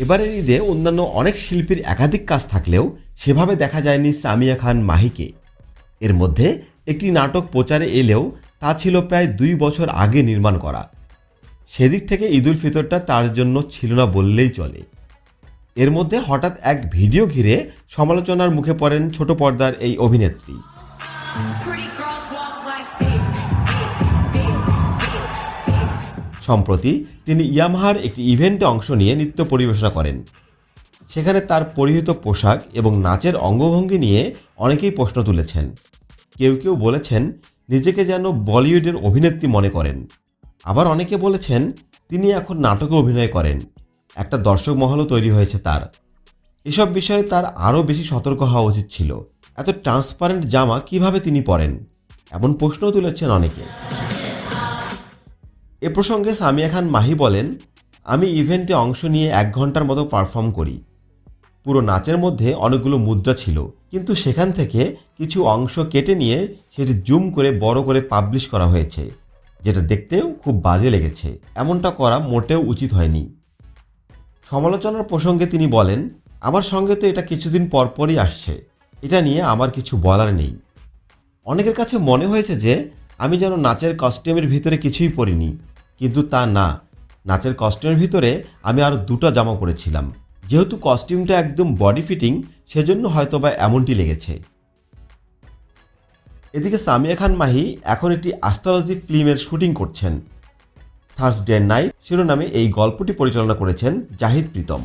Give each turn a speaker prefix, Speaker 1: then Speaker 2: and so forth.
Speaker 1: এবারের ঈদে অন্যান্য অনেক শিল্পীর একাধিক কাজ থাকলেও সেভাবে দেখা যায়নি সামিয়া খান মাহিকে। এর মধ্যে একটি নাটক প্রচারে এলেও তা ছিল প্রায় দুই বছর আগে নির্মাণ করা। সেদিক থেকে ঈদুল ফিতরটা তার জন্য ছিল না বললেই চলে। এর মধ্যে হঠাৎ এক ভিডিও ঘিরে সমালোচনার মুখে পড়েন ছোট পর্দার এই অভিনেত্রী। সম্প্রতি তিনি ইয়ামাহার একটি ইভেন্টে অংশ নিয়ে নৃত্য পরিবেশনা করেন। সেখানে তার পরিহিত পোশাক এবং নাচের অঙ্গভঙ্গি নিয়ে অনেকেই প্রশ্ন তুলেছেন। কেউ কেউ বলেছেন, নিজেকে যেন বলিউডের অভিনেত্রী মনে করেন। আবার অনেকে বলেছেন, তিনি এখন নাটকে অভিনয় করেন। একটা দর্শক মহলও তৈরি হয়েছে তার। এসব বিষয়ে তার আরও বেশি সতর্ক হওয়া উচিত ছিল। এত ট্রান্সপারেন্ট জামা কীভাবে তিনি পরেন? এমন প্রশ্নও তুলেছেন অনেকে। এ প্রসঙ্গে সামিয়া খান মাহি বলেন, আমি ইভেন্টে অংশ নিয়ে এক ঘণ্টার মতো পারফর্ম করি। পুরো নাচের মধ্যে অনেকগুলো মুদ্রা ছিল, কিন্তু সেখান থেকে কিছু অংশ কেটে নিয়ে সেটি জুম করে বড় করে পাবলিশ করা হয়েছে, যেটা দেখতেও খুব বাজে লেগেছে। এমনটা করা মোটেও উচিত হয়নি। সমালোচনার প্রসঙ্গে তিনি বলেন, আমার সঙ্গে তো এটা কিছুদিন পরপরই আসছে। এটা নিয়ে আমার কিছু বলার নেই। অনেকের কাছে মনে হয়েছে যে, আমি যেন নাচের কস্টিউমের ভিতরে কিছুই পরিনি কিন্তু তা না। নাচের কস্টিউমের ভিতরে আমি আরও দুটো জামা পরেছিলাম। যেহেতু কস্টিউমটা একদম বডি ফিটিং সেজন্য হয়তো বা এমনটি লেগেছে। এদিকে সামিয়া খান মাহি এখন একটি অ্যাস্ট্রোলজি ফিল্মের শুটিং করছেন। থার্স ডে নাইট শিরোনামে এই গল্পটি পরিচালনা করেছেন জাহিদ প্রীতম।